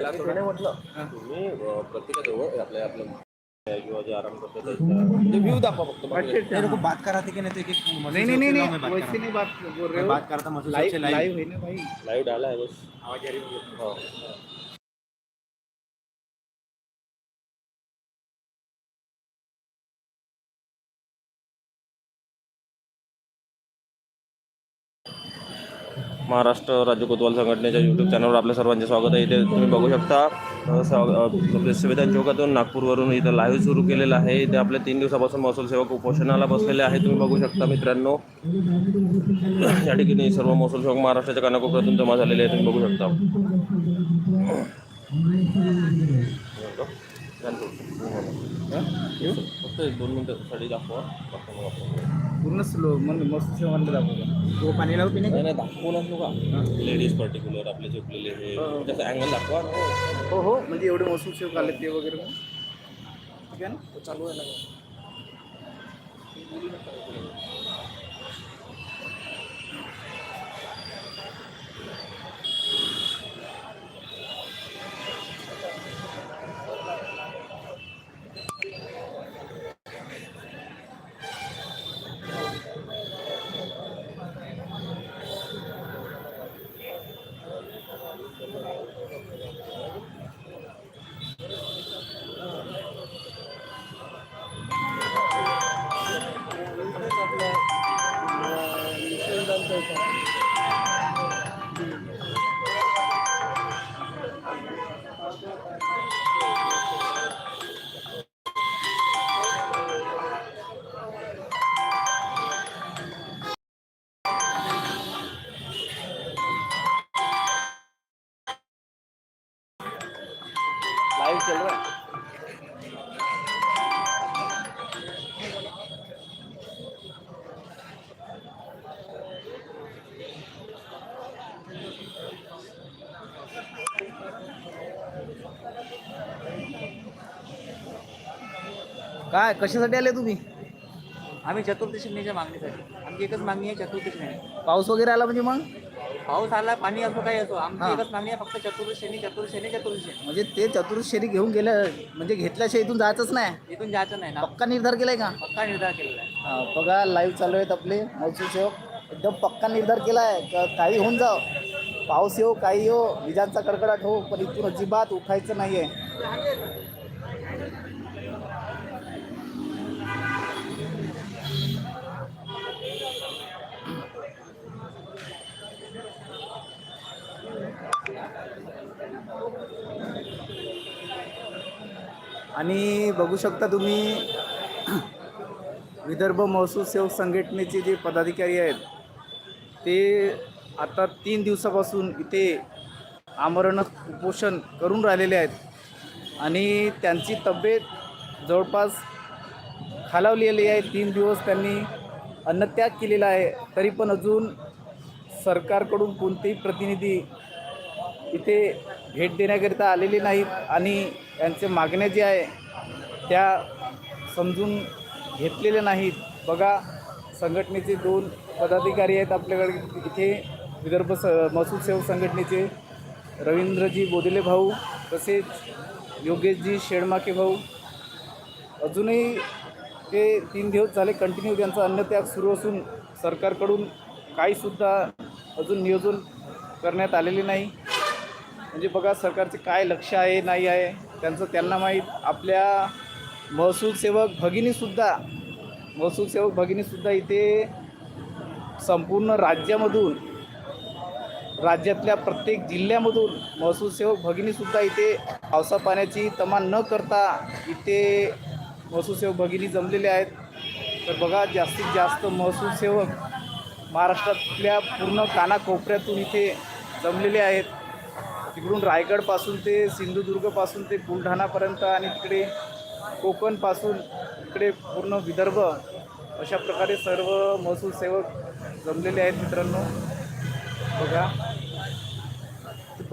म्हटलं. तुम्ही प्रत्येकाजवळ आपल्या आपल्या किंवा जे आराम करतो ते व्ह्यू दाखवा फक्त तेरे को बात कराते कि नहीं तो एक एक नहीं नहीं नहीं नहीं बात वैसे कर नहीं बात बोल रहा हूँ। हो बात करता मसूद लाइव लाइव लाइव है ना भाई. लाईव्ह डाला आहे बस. आवाज आ रही है. महाराष्ट्र राज्य कोतवाल संघटनेच्या यूट्यूब चॅनलवर आपल्या सर्वांचे स्वागत आहे. इथे तुम्ही बघू शकता संविधान चौकातून नागपूरवरून इथं लाईव्ह सुरू केलेलं आहे. इथे आपल्या तीन दिवसापासून महसूल सेवक उपोषणाला बसलेले आहे तुम्ही बघू शकता मित्रांनो या ठिकाणी सर्व महसूल सेवक महाराष्ट्राच्या कानाकोपऱ्यातून जमा झालेले आहे तुम्ही बघू शकता. दोन मिनटं साडी दाखवा. दाखवा मग आपण. पूर्ण स्लो मन मस्त से म्हणलं दाखवतो. वो पानी लाओ पीने नाही? नाही दाखवूनच नका. लेडीज पर्टिक्युलर आपले झोपलेले हे त्याचा अँगल दाखवा. हो. हो हो म्हणजे एवढे महसूल सेवक आले ते वगैरे. मग. ठीक आहे ना? चालू आहे ना. चल रहा है काय कशासाठी आले तुम्ही? आम्ही चतुर्दशीच्या मागणीसाठी. आमची एकच मागणी आहे चतुर्दशी पाऊस वगैरे आला म्हणजे मग? पाऊस आला पाणी असो काही असो. आमची एकच मागणी आहे फक्त चतुर्दशी चतुर्दशी चतुर्दशी म्हणजे ते चतुर्शेरी घेऊन गेलं म्हणजे घेतल्याशिवाय इथून जायचंच नाही. इथून जायचं नाही ना. पक्का निर्धार केलाय का? पक्का निर्धार केलेला आहे. हा, बघा लाईव्ह चालू आहेत आपले महसूल सेवक. एकदम पक्का निर्धार केला आहे काही होऊन जाव. पाऊस येऊ काही येऊ विजांचा कडकडाट हो पण इथून अजिबात उठायचं नाही आहे आणि बघू शकता तुम्ही विदर्भ महसूल सेवक संघटनेचे जे पदाधिकारी आहेत ते आता तीन दिवसापासून इथे आमरण उपोषण करून राहिलेले आहेत. आणि त्यांची तब्येत जवळपास खालावलेली आहे. तीन दिवस त्यांनी अन्नत्याग केलेला आहे. तरी पण अजून सरकारकडून कोणतेही प्रतिनिधी इथे भेट देण्याकरिता आलेले नाहीत. आणि त्यांच्या मागण्या जे आहे त्या समजून घेतलेल्या नाहीत. बघा संघटनेचे दोन पदाधिकारी आहेत आपल्याकडे. इथे विदर्भ स महसूल सेवक संघटनेचे रवींद्रजी बोदिले भाऊ तसेच योगेशजी शेडमाके भाऊ. अजूनही ते तीन दिवस झाले कंटिन्यू त्यांचा अन्नत्याग सुरू असून सरकारकडून काहीसुद्धा अजून नियोजन करण्यात आलेले नाही. म्हणजे बघा सरकारचे काय लक्ष आहे नाही आहे. त्यांचं त्यांना माहीत आपल्या महसूल सेवक भगिनीसुद्धा महसूल सेवक भगिनीसुद्धा इथे संपूर्ण राज्यामधून राज्यातल्या प्रत्येक जिल्ह्यामधून महसूल सेवक भगिनीसुद्धा इथे पावसा पाण्याची तमा न करता इथे महसूल सेवक भगिनी जमलेले आहेत. तर बघा जास्तीत जास्त महसूल सेवक महाराष्ट्रातल्या पूर्ण कानाकोपऱ्यातून इथे जमलेले आहेत. तिकडून रायगडपासून ते सिंधुदुर्गपासून ते बुलढाणापर्यंत आणि तिकडे कोकणपासून इकडे पूर्ण विदर्भ अशा प्रकारे सर्व महसूल सेवक जमलेले आहेत मित्रांनो. बघा. ते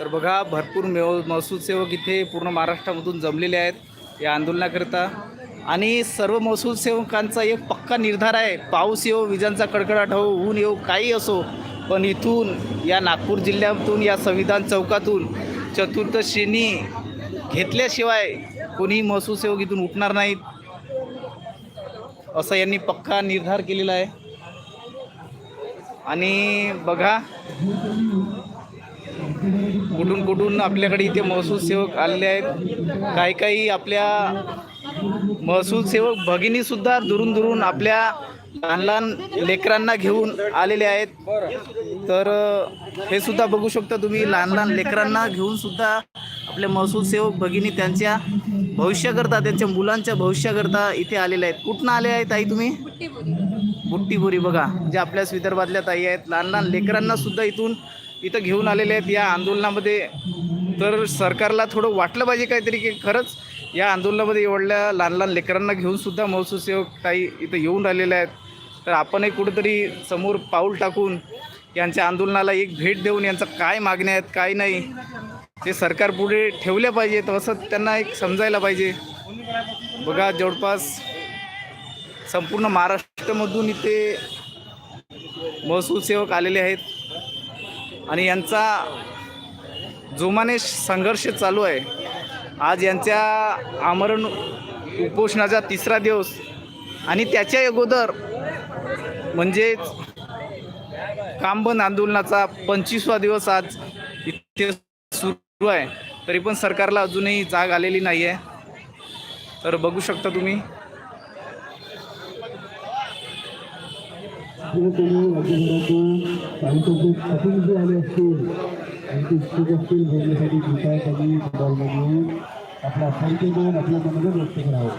तर बघा भरपूर मेव महसूल सेवक इथे पूर्ण महाराष्ट्रामधून जमलेले आहेत या आंदोलनाकरिता. आणि सर्व महसूल सेवकांचा एक पक्का निर्धार आहे पाऊस येऊ विजांचा कडकडाट हो ऊन येऊ काही असो पण इथून या नागपूर जिल्ह्यातून या संविधान चौकातून चतुर्थ श्रेणी घेतल्याशिवाय कोणीही महसूल सेवक इथून उठणार नाहीत असं यांनी पक्का निर्धार केलेला आहे. आणि बघा कुठून कुठून आपल्याकडे इथे महसूल सेवक आलेले आहेत. काही काही आपल्या महसूल सेवक भगिनीसुद्धा दुरून दुरून आपल्या लहान लहान लेकरांना घेऊन आलेले आहेत. तर हे सुद्धा बघू शकता तुम्ही लहान लहान लेकरांना घेऊन सुद्धा आपले महसूल सेवक भगिनी त्यांच्या भविष्याकरता त्यांच्या मुलांच्या भविष्याकरता इथे आलेले आहेत. कुठनं आले आहेत ताई तुम्ही? बुट्टीबोरी बघा जे आपल्याच विदर्भातल्या ताई आहेत. लहान लहान लेकरांना सुद्धा इथून इथं घेऊन आलेले आहेत या आंदोलनामध्ये. तर सरकारला थोडं वाटलं पाहिजे काहीतरी की खरंच या आंदोलनामध्ये एवढ्या लहान लहान लेकरांना घेऊनसुद्धा महसूल सेवक काही इथं येऊन राहिलेले आहेत. तर आपणही कुठंतरी समोर पाऊल टाकून यांच्या आंदोलनाला एक भेट देऊन यांचं काय मागण्या आहेत काय नाही ते सरकार पुढे ठेवल्या पाहिजेत असं त्यांना एक समजायला पाहिजे. बघा जवळपास संपूर्ण महाराष्ट्रामधून इथे महसूल सेवक आलेले आहेत. आणि यांचा जोमाने संघर्ष चालू आहे. आज यांच्या आमरण उपोषणाचा तिसरा दिवस आणि त्याच्या अगोदर म्हणजेच कामबंद आंदोलनाचा पंचवीसवा दिवस आज इथे सुरू आहे. तरी पण सरकारला अजूनही जाग आलेली नाही आहे तर बघू शकता तुम्ही. जे कोणी राज्यभरातून प्रतिनिधी आले असतील त्यांचे इच्छुक असतील बोलण्यासाठी कृपया त्यांनी मोबाईलमध्ये आपला आपल्या व्यक्त करावं.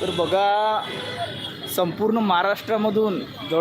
तर बघा संपूर्ण महाराष्ट्रामधून जवळ